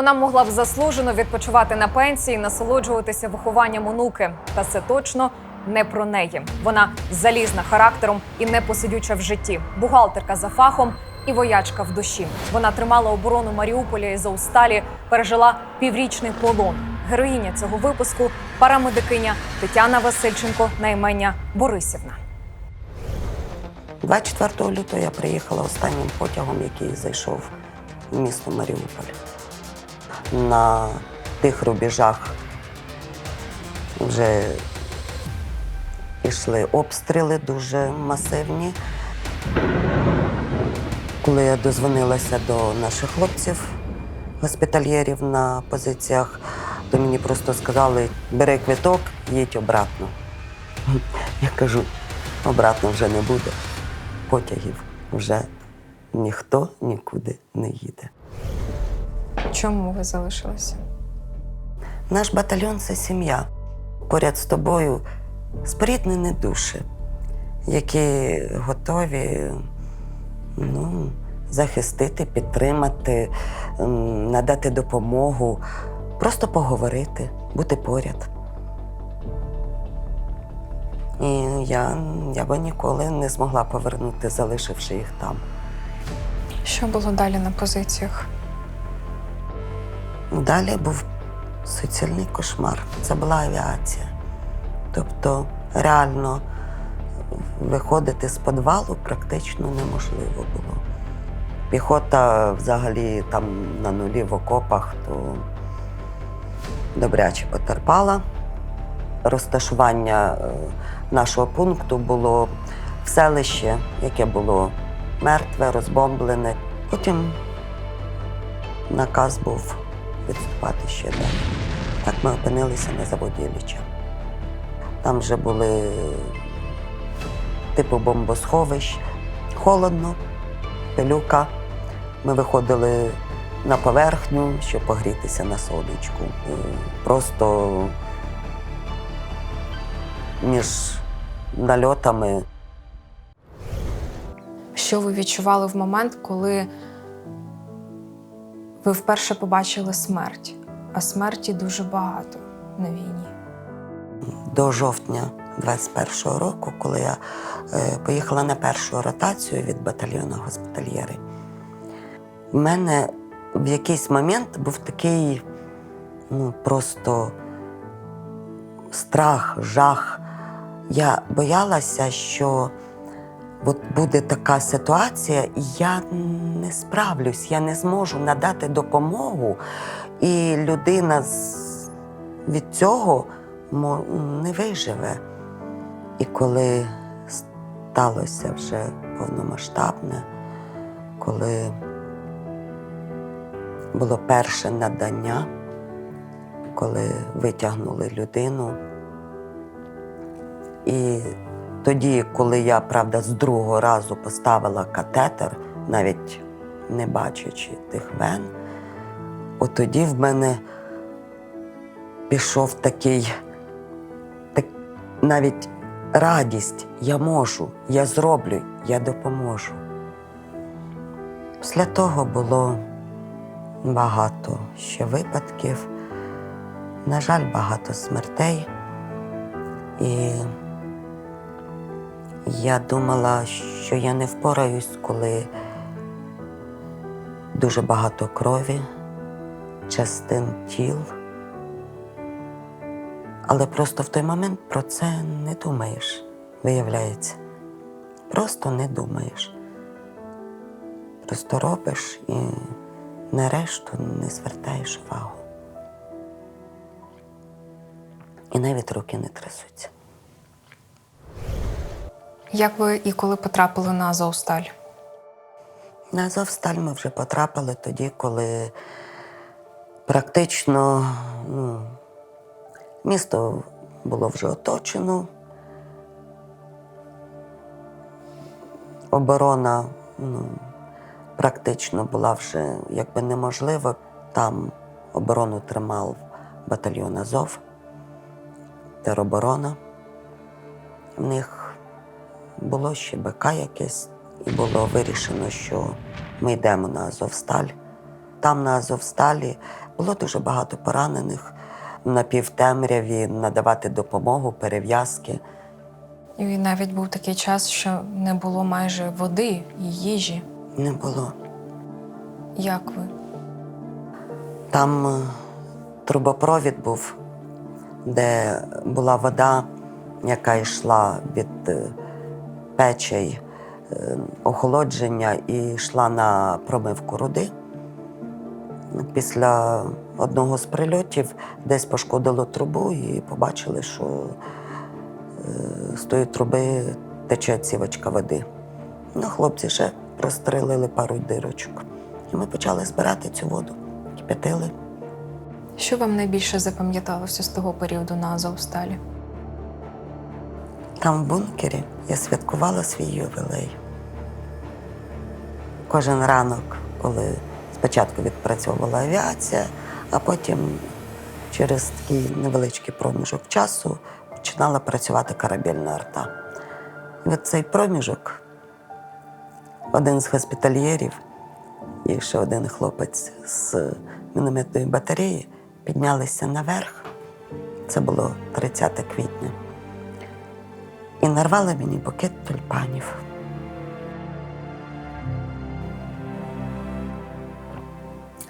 Вона могла б заслужено відпочивати на пенсії, насолоджуватися вихованням онуки. Та це точно не про неї. Вона залізна характером і непосидюча в житті. Бухгалтерка за фахом і воячка в душі. Вона тримала оборону Маріуполя і Заусталі, пережила піврічний полон. Героїня цього випуску парамедикиня Тетяна Васильченко на імення Борисівна. 24 лютого я приїхала останнім потягом, який зайшов в місто Маріуполь. На тих рубежах вже йшли обстріли дуже масивні. Коли я дозвонилася до наших хлопців, госпітальєрів на позиціях, то мені просто сказали: бери квиток, їдь обратно. Я кажу, обратно вже не буде. Потягів вже ніхто нікуди не їде. Чому ви залишилися? Наш батальйон це сім'я. Поряд з тобою споріднені душі, які готові ну, захистити, підтримати, надати допомогу, просто поговорити, бути поряд. І я, я би ніколи не змогла повернути, залишивши їх там. Що було далі на позиціях? Далі був суцільний кошмар. Це була авіація. Тобто, реально виходити з підвалу практично неможливо було. Піхота взагалі там на нулі в окопах, то добряче потерпала. Розташування е, нашого пункту було в селище, яке було мертве, розбомблене. Потім наказ був відступати ще далі. Так ми опинилися на заводі Ілліча. Там вже були типу бомбосховищ, холодно, пилюка. Ми виходили на поверхню, щоб погрітися на сонечку. Просто між нальотами Що ви відчували в момент, коли ви вперше побачили смерть? А смерті дуже багато на війні. до жовтня 21-го року, коли я е, поїхала на першу ротацію від батальйону госпітальєри, в мене в якийсь момент був такий ну, просто страх, жах. Я боялася, що от буде така ситуація, я не справлюсь, я не зможу надати допомогу, і людина від цього не виживе. І коли сталося вже повномасштабне, коли було перше надання, коли витягнули людину. І тоді, коли я, правда, з другого разу поставила катетер, навіть не бачачи тих вен, от тоді в мене пішов такий, так, навіть радість. Я можу, я зроблю, я допоможу. Після того було багато ще випадків, на жаль, багато смертей. І я думала, що я не впораюсь, коли дуже багато крові, частин тіл. Але просто в той момент про це не думаєш, виявляється. Просто не думаєш. Просто робиш і на решту не звертаєш увагу. І навіть руки не трясуться. Як ви і коли потрапили на Азовсталь? На Азовсталь ми вже потрапили тоді, коли практично ну, місто було вже оточено. Оборона ну, практично була вже якби неможлива. Там оборону тримав батальйон Азов, тероборона. В них було ще БК якесь, і було вирішено, що ми йдемо на Азовсталь, там на Азовсталі було дуже багато поранених на півтемряві, надавати допомогу, перев'язки. І навіть був такий час, що не було майже води і їжі. Не було. Як ви? Там е, трубопровід був, де була вода, яка йшла від е, печей е, охолодження і йшла на промивку руди. Після одного з прильотів десь пошкодило трубу і побачили, що е, з тої труби тече цівочка води. Ну, хлопці ще прострелили пару дирочок. І ми почали збирати цю воду, кипятили. Що вам найбільше запам'яталося з того періоду на Азовсталі? Там в бункері я святкувала свій ювілей. Кожен ранок, коли спочатку відпрацьовувала авіація, а потім через такий невеличкий проміжок часу починала працювати корабельна арта. І от цей проміжок один з госпітальєрів і ще один хлопець з мінометної батареї піднялися наверх. Це було 30 квітня і нарвали мені букет тюльпанів.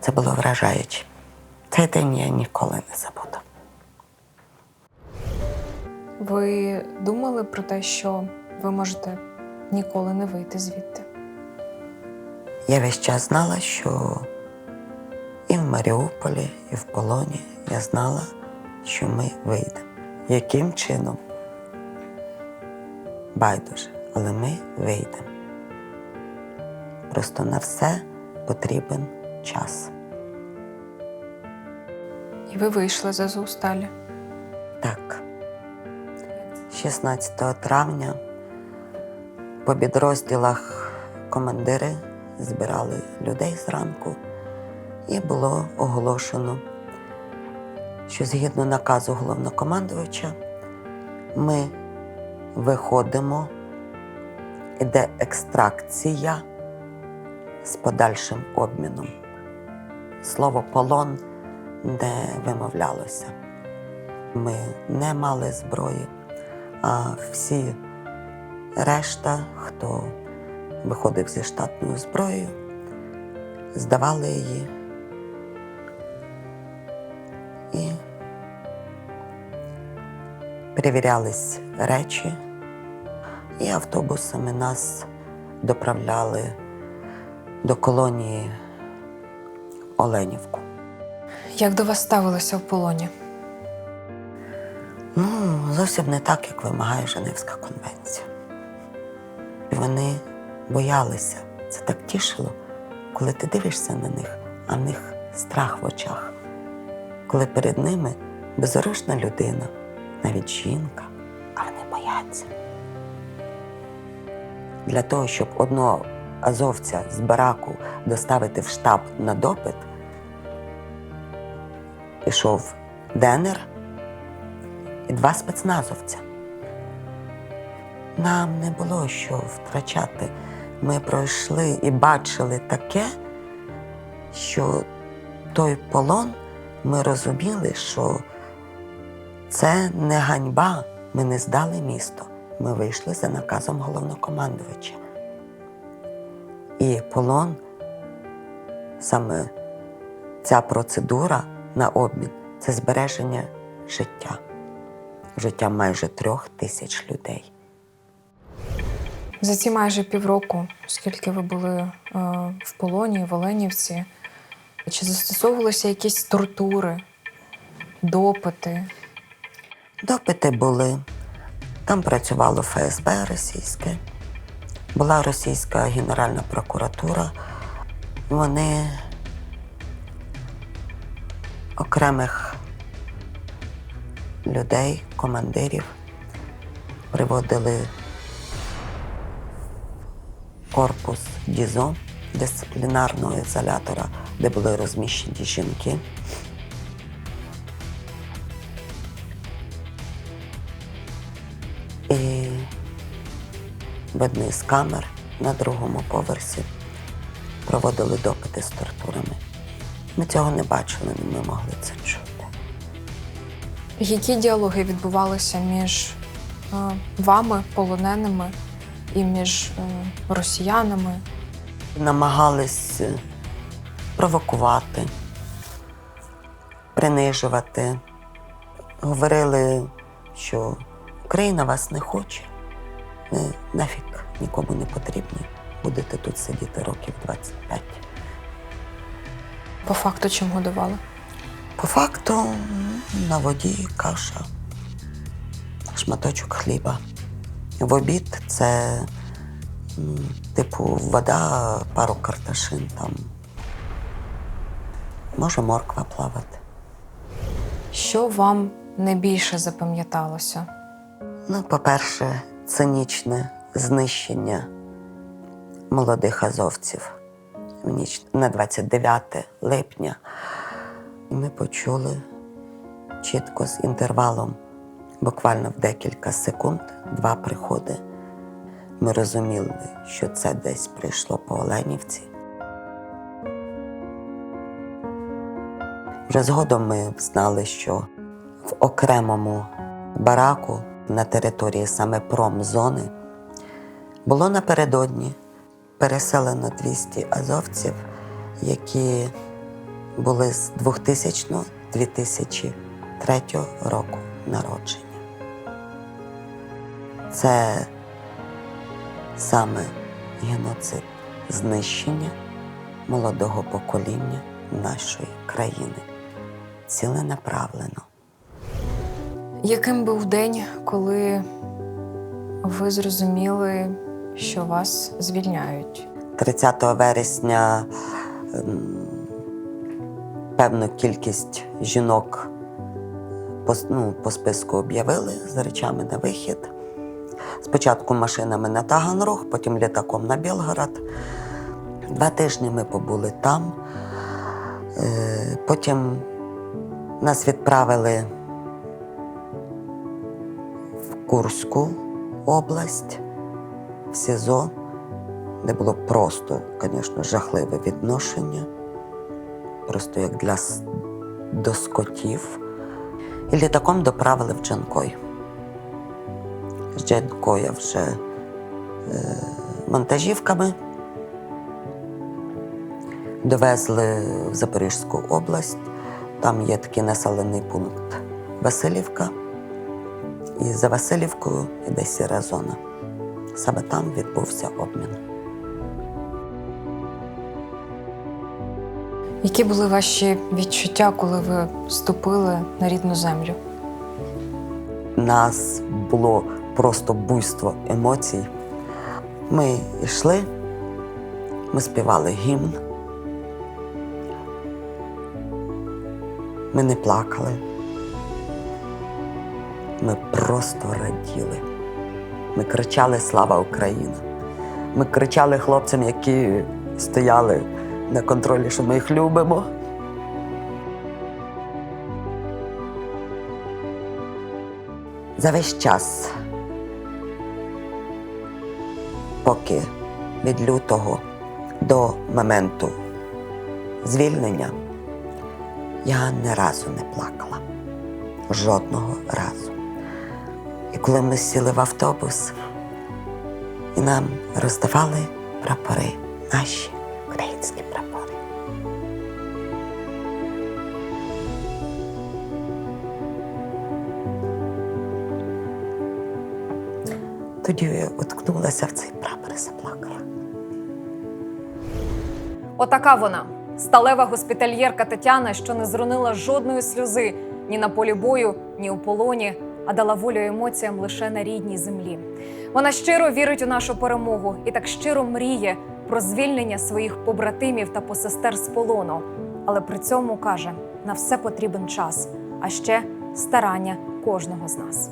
Це було вражаюче. Цей день я ніколи не забуду. Ви думали про те, що ви можете ніколи не вийти звідти? Я весь час знала, що і в Маріуполі, і в полоні я знала, що ми вийдемо. Яким чином? Байдуже, але ми вийдемо. Просто на все потрібен час. І ви вийшли з Азовсталі. Так. 16 травня по підрозділах командири збирали людей зранку, і було оголошено, що згідно наказу головнокомандувача ми виходимо, іде екстракція з подальшим обміном. Слово полон не вимовлялося. Ми не мали зброї, а всі решта, хто виходив зі штатною зброєю, здавали її перевірялись речі, і автобусами нас доправляли до колонії Оленівку. Як до вас ставилися в полоні? Ну, зовсім не так, як вимагає Женевська конвенція. Вони боялися. Це так тішило, коли ти дивишся на них, а в них страх в очах. Коли перед ними безоружна людина, навіть жінка, а вони бояться. Для того, щоб одного азовця з бараку доставити в штаб на допит, пішов Денер і два спецназовця. Нам не було що втрачати. Ми пройшли і бачили таке, що той полон ми розуміли, що це не ганьба. Ми не здали місто. Ми вийшли за наказом головнокомандувача. І полон, саме ця процедура на обмін це збереження життя життя майже трьох тисяч людей. За ці майже півроку, скільки ви були е, в полоні, в Оленівці, чи застосовувалися якісь тортури, допити? Допити були. Там працювало ФСБ російське, була російська Генеральна прокуратура. Вони окремих людей, командирів приводили корпус ДІЗО дисциплінарного ізолятора, де були розміщені жінки. В одній з камер на другому поверсі проводили допити з тортурами. Ми цього не бачили, не ми могли це чути. Які діалоги відбувалися між е, вами, полоненими, і між е, росіянами? намагались е, провокувати, принижувати. Говорили, що Україна вас не хоче, нафіг нікому не потрібні. Будете тут сидіти років 25. По факту чим годували? По факту на воді каша, шматочок хліба. В обід це типу вода, пару карташин там. Може морква плавати. Що вам найбільше запам'яталося? Ну, по-перше, цинічне знищення молодих азовців в ніч на 29 липня. Ми почули чітко з інтервалом, буквально в декілька секунд, два приходи. Ми розуміли, що це десь прийшло по Оленівці. Вже згодом ми знали, що в окремому бараку на території саме промзони було напередодні переселено 200 азовців, які були з 2000-2003 року народження. Це саме геноцид знищення молодого покоління нашої країни ціленаправлено. Яким був день, коли ви зрозуміли, що вас звільняють? 30 вересня ем, певну кількість жінок по, ну, по списку об'явили з речами на вихід. Спочатку машинами на Таганрог, потім літаком на Білгород. Два тижні ми побули там. Е, Потім нас відправили Курську область, в СІЗО де було просто, звісно, жахливе відношення, просто як для до скотів. І літаком доправили в Джанкой. З Джанкоя вже е, вантажівками. Довезли в Запорізьку область. Там є такий населений пункт Васильівка. І за Васильівкою іде сіра зона. Саме там відбувся обмін. Які були ваші відчуття, коли ви вступили на рідну землю? нас було просто буйство емоцій. Ми йшли, ми співали гімн. Ми не плакали. Ми просто раділи. Ми кричали Слава Україна! Ми кричали хлопцям, які стояли на контролі, що ми їх любимо. За весь час, поки від лютого до моменту звільнення, я ні разу не плакала. Жодного разу. І коли ми сіли в автобус, і нам роздавали прапори, наші українські прапори. Тоді я уткнулася в цей прапор і заплакала. Отака вона сталева госпітальєрка Тетяна, що не зронила жодної сльози ні на полі бою, ні у полоні, а дала волю емоціям лише на рідній землі. Вона щиро вірить у нашу перемогу і так щиро мріє про звільнення своїх побратимів та посестер з полону. Але при цьому каже: на все потрібен час, а ще старання кожного з нас.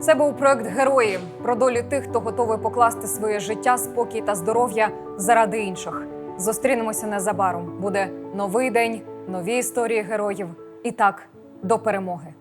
Це був проект Герої про долю тих, хто готовий покласти своє життя, спокій та здоров'я заради інших. Зустрінемося незабаром. Буде новий день, нові історії героїв. І так, до перемоги.